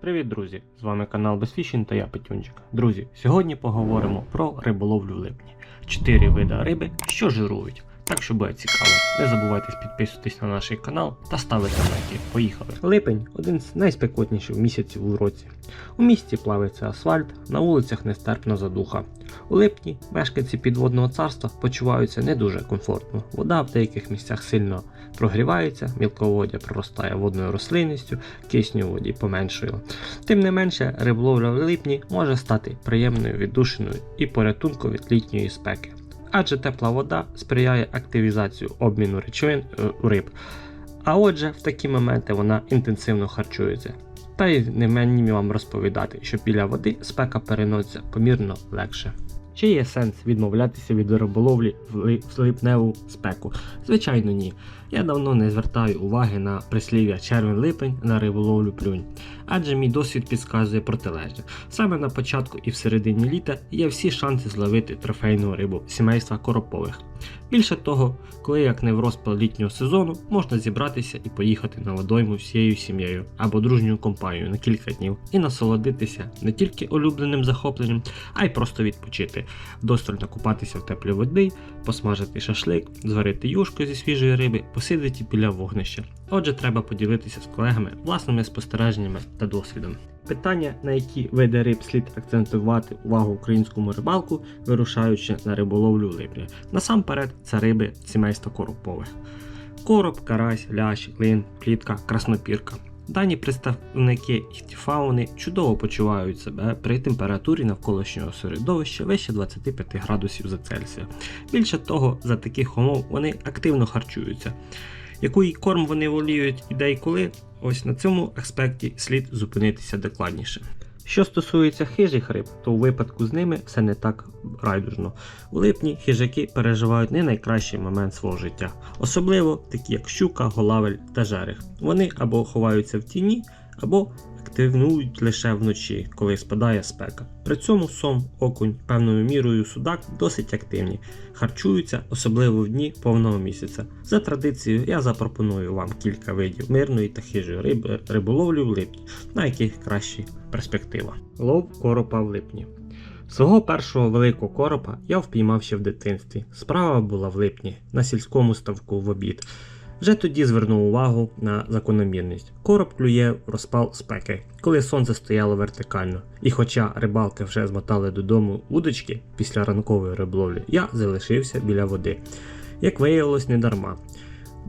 Привіт, друзі! З вами канал Безфішін та я Петюнчик. Друзі, сьогодні поговоримо про риболовлю в липні. Чотири види риби, що жирують. Так що буде цікаво. Не забувайте підписуватись на наш канал та ставити лайки. Поїхали. Липень один з найспекотніших місяців у році. У місті плавиться асфальт, на вулицях нестерпна задуха. У липні мешканці підводного царства почуваються не дуже комфортно. Вода в деяких місцях сильно прогрівається, мілководдя проростає водною рослинністю, кисню воді поменшує. Тим не менше, риболовля в липні може стати приємною віддушиною і порятунком від літньої спеки. Адже тепла вода сприяє активізацію обміну речовин е, у риб. А отже, в такі моменти вона інтенсивно харчується. Та й не мені вам розповідати, що біля води спека переноситься помірно легше. Чи є сенс відмовлятися від риболовлі в ли- в липневу спеку? Звичайно, ні. Я давно не звертаю уваги на прислів'я червень-липень на риболовлю плюнь, адже мій досвід підказує протилежне. Саме на початку і в середині літа є всі шанси зловити трофейну рибу сімейства коропових. Більше того, коли як не в розпал літнього сезону, можна зібратися і поїхати на водойму всією сім'єю або дружньою компанією на кілька днів і насолодитися не тільки улюбленим захопленням, а й просто відпочити, вдосталь накупатися в теплій води, посмажити шашлик, зварити юшку зі свіжої риби, посидіти біля вогнища. Отже, треба поділитися з колегами власними спостереженнями та досвідом. Питання, на які види риб слід акцентувати увагу українському рибалку, вирушаючи на риболовлю липні. Насамперед, це риби сімейства коропових. Короб, карась, лящ, лин, плітка, краснопірка. Дані представники іхтіфауни чудово почувають себе при температурі навколишнього середовища вище 25 градусів за Цельсія. Більше того, за таких умов вони активно харчуються. Який корм вони воліють і де і коли, ось на цьому аспекті слід зупинитися докладніше. Що стосується хижих риб, то у випадку з ними все не так райдужно. У липні хижаки переживають не найкращий момент свого життя, особливо такі як щука, голавель та жерех. Вони або ховаються в тіні, або активнують лише вночі, коли спадає спека. При цьому сом, окунь, певною мірою судак досить активні, харчуються особливо в дні повного місяця. За традицією, я запропоную вам кілька видів мирної та хижої риби риболовлі в липні, на яких краща перспектива. Лов коропа в липні. Свого першого великого коропа я впіймав ще в дитинстві. Справа була в липні, на сільському ставку в обід. Вже тоді звернув увагу на закономірність. Короб клює в розпал спеки, коли сонце стояло вертикально. І хоча рибалки вже змотали додому удочки після ранкової риболовлі, я залишився біля води. Як виявилось, не дарма.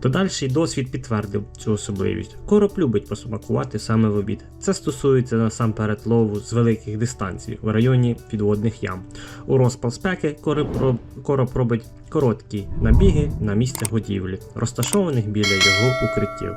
Додальший досвід підтвердив цю особливість. Короб любить посмакувати саме в обід. Це стосується насамперед лову з великих дистанцій в районі підводних ям. У розпал спеки короб, роб- короб робить короткі набіги на місце годівлі, розташованих біля його укриттів.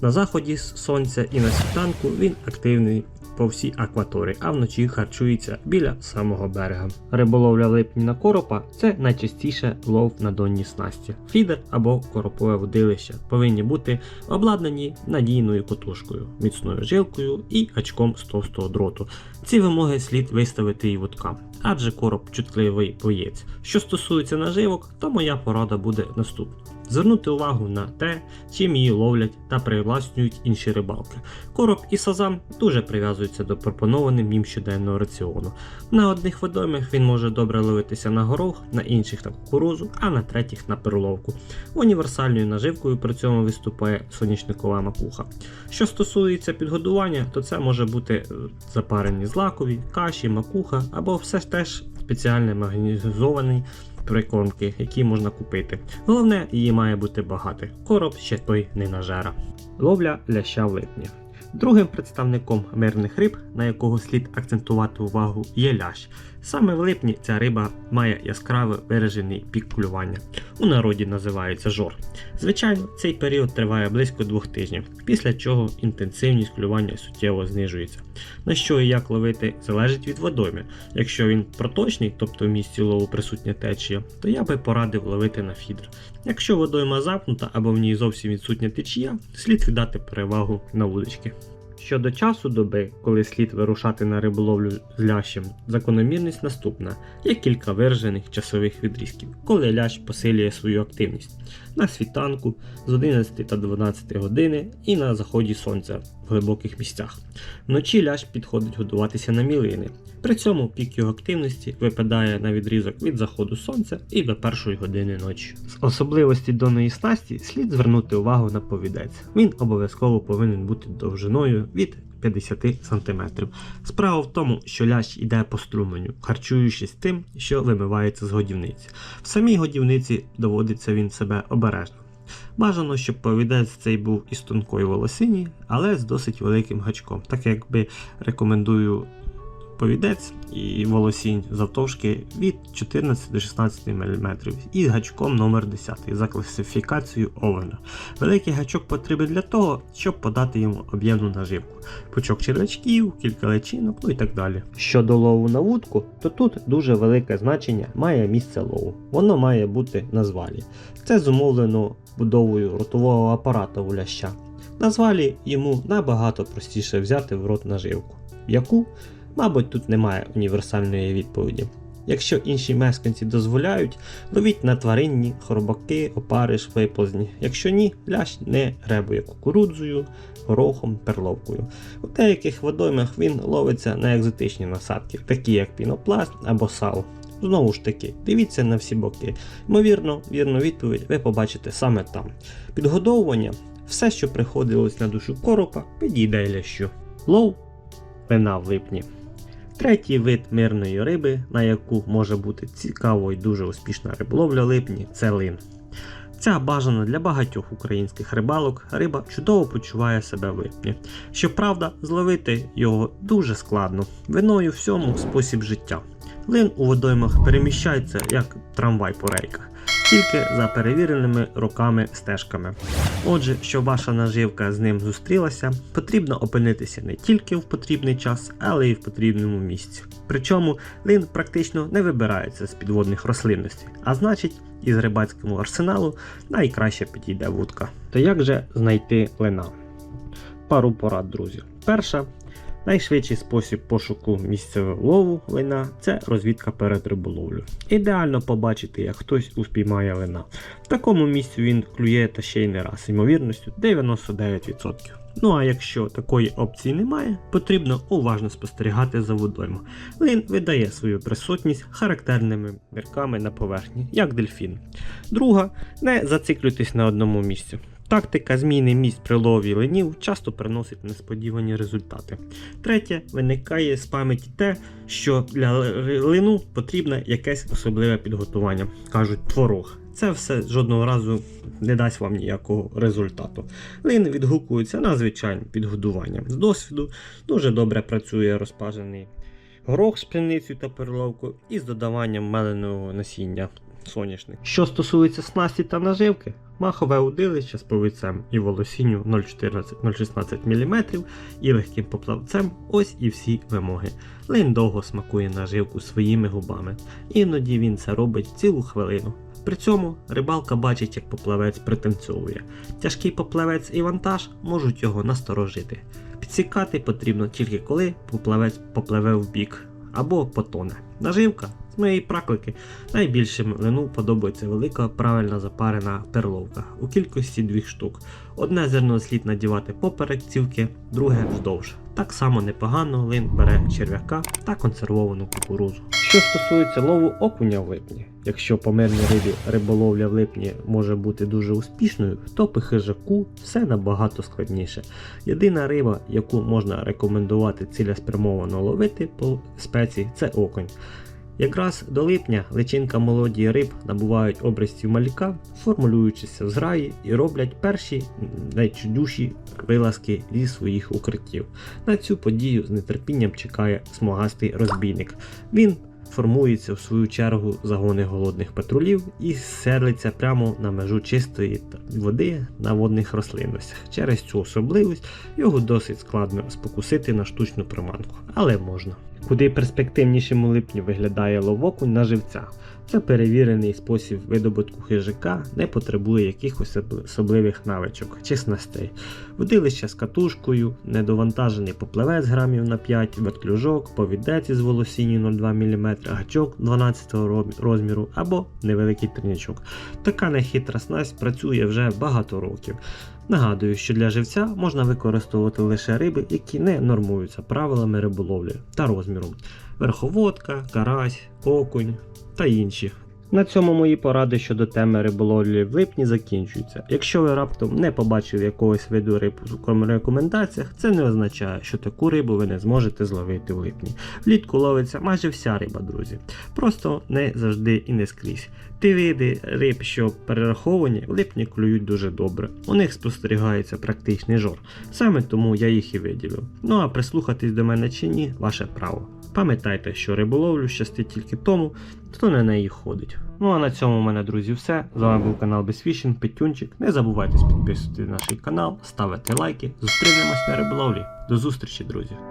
На заході сонця і на світанку він активний по всій акваторії, а вночі харчується біля самого берега. Риболовля липні на коропа це найчастіше лов на донній снасті. Фідер або коропове водилище повинні бути обладнані надійною котушкою, міцною жилкою і гачком з товстого дроту. Ці вимоги слід виставити і вудкам, адже короб чутливий боєць. Що стосується наживок, то моя порада буде наступна. Звернути увагу на те, чим її ловлять та привласнюють інші рибалки. Короб і сазан дуже прив'язуються до пропонованим їм щоденного раціону. На одних водоймах він може добре ловитися на горох, на інших на кукурузу, а на третіх на перловку. Універсальною наживкою при цьому виступає соняшникова макуха. Що стосується підгодування, то це може бути е, запарені злакові, каші, макуха або все теж спеціальний організований прикормки, які можна купити. Головне, її має бути багато. Короб ще той не нажера. Ловля ляща в липні. Другим представником мирних риб, на якого слід акцентувати увагу, є лящ. Саме в липні ця риба має яскраво виражений пік клювання. У народі називається жор. Звичайно, цей період триває близько двох тижнів, після чого інтенсивність клювання суттєво знижується. На що і як ловити залежить від водойми. Якщо він проточний, тобто в місці лову присутня течія, то я би порадив ловити на фідр. Якщо водойма запнута або в ній зовсім відсутня течія, слід віддати перевагу на вудочки. Щодо часу доби, коли слід вирушати на риболовлю з лящем, закономірність наступна: є кілька виражених часових відрізків, коли лящ посилює свою активність. На світанку з 11 та 12 години і на заході сонця глибоких місцях. Вночі лящ підходить годуватися на мілини. При цьому пік його активності випадає на відрізок від заходу сонця і до першої години ночі. З особливості доної снасті слід звернути увагу на повідець. Він обов'язково повинен бути довжиною від 50 см. Справа в тому, що лящ йде по струменю, харчуючись тим, що вимивається з годівниці. В самій годівниці доводиться він себе обережно. Бажано, щоб повідець цей був із тонкої волосині, але з досить великим гачком. Так якби рекомендую повідець і волосінь завтовшки від 14 до 16 мм і гачком номер 10 за класифікацією Овена. Великий гачок потрібен для того, щоб подати йому об'ємну наживку. Пучок червячків, кілька личинок, ну і так далі. Щодо лову на вудку, то тут дуже велике значення має місце лову. Воно має бути на звалі. Це зумовлено будовою ротового апарата у ляща. На звалі йому набагато простіше взяти в рот наживку, яку Мабуть, тут немає універсальної відповіді. Якщо інші мешканці дозволяють, ловіть на тваринні, хробаки, опариш, виплазні. Якщо ні, лящ не гребує кукурудзою, горохом, перловкою. У деяких водоймах він ловиться на екзотичні насадки, такі як пінопласт або сало. Знову ж таки, дивіться на всі боки. Ймовірно, вірну відповідь ви побачите саме там. Підгодовування все, що приходилось на душу коропа, підійде лящу. Лов пина в липні. Третій вид мирної риби, на яку може бути цікаво і дуже успішна риболовля липні, це лин. Ця бажана для багатьох українських рибалок, риба чудово почуває себе в липні. Щоправда, зловити його дуже складно. Виною всьому спосіб життя. Лин у водоймах переміщається як трамвай по рейках, тільки за перевіреними роками стежками. Отже, щоб ваша наживка з ним зустрілася, потрібно опинитися не тільки в потрібний час, але й в потрібному місці. Причому лин практично не вибирається з підводних рослинностей, а значить, із рибацькому арсеналу найкраще підійде вудка. То як же знайти лина? Пару порад, друзі. Перша. Найшвидший спосіб пошуку місцевого лову лина це розвідка перед риболовлею. Ідеально побачити, як хтось успіймає лина. В такому місці він клює та ще й не раз, ймовірністю 99%. Ну а якщо такої опції немає, потрібно уважно спостерігати за водоймою. Лин видає свою присутність характерними мірками на поверхні, як дельфін. Друга, не зациклюйтесь на одному місці. Тактика зміни місць при лові линів часто приносить несподівані результати. Третє, виникає з пам'яті те, що для лину потрібне якесь особливе підготування. Кажуть, творог. Це все жодного разу не дасть вам ніякого результату. Лин відгукується на звичайне підгодування. З досвіду дуже добре працює розпажений горох з пшеницею та перловкою і з додаванням меленого насіння соняшник. Що стосується снасті та наживки, махове удилище з повицем і волосінню 0,14-0,16 мм і легким поплавцем ось і всі вимоги. Лин довго смакує наживку своїми губами, іноді він це робить цілу хвилину. При цьому рибалка бачить, як поплавець пританцьовує. Тяжкий поплавець і вантаж можуть його насторожити. Підсікати потрібно тільки коли поплавець попливе в бік або потоне. Наживка з моєї практики найбільшим лину подобається велика правильно запарена перловка у кількості двох штук. Одне зерно слід надівати поперек цівки, друге вздовж. Так само непогано лин бере черв'яка та консервовану кукурузу. Що стосується лову окуня в липні, якщо по мирній рибі риболовля в липні може бути дуже успішною, то по хижаку все набагато складніше. Єдина риба, яку можна рекомендувати цілеспрямовано ловити по спеції, це окунь. Якраз до липня личинка молоді риб набувають образців малюка, формулюючися в зграї і роблять перші найчудюші вилазки зі своїх укриттів. На цю подію з нетерпінням чекає смугастий розбійник. Він формується в свою чергу загони голодних патрулів і селиться прямо на межу чистої води на водних рослинностях. Через цю особливість його досить складно спокусити на штучну приманку, але можна. Куди перспективнішим у липні виглядає ловокунь на живця. Це перевірений спосіб видобутку хижака, не потребує якихось особливих навичок чи. Водилище з катушкою, недовантажений поплавець грамів на 5, вертлюжок, повідець із волосінню 0,2 мм, гачок 12 розміру або невеликий тринячок. Така нехитра снасть працює вже багато років. Нагадую, що для живця можна використовувати лише риби, які не нормуються правилами риболовлі та розміром. Верховодка, карась, окунь та інші. На цьому мої поради щодо теми риболовлі в липні закінчуються. Якщо ви раптом не побачили якогось виду риб у рекомендаціях, це не означає, що таку рибу ви не зможете зловити в липні. Влітку ловиться майже вся риба, друзі. Просто не завжди і не скрізь. Ті види риб, що перераховані, в липні клюють дуже добре. У них спостерігається практичний жор. Саме тому я їх і виділив. Ну а прислухатись до мене чи ні, ваше право. Пам'ятайте, що риболовлю щастить тільки тому, хто на неї ходить. Ну а на цьому у мене, друзі, все. З вами був канал Безфішін, Петюнчик. Не забувайте підписувати наш канал, ставити лайки. Зустрінемось на риболовлі. До зустрічі, друзі!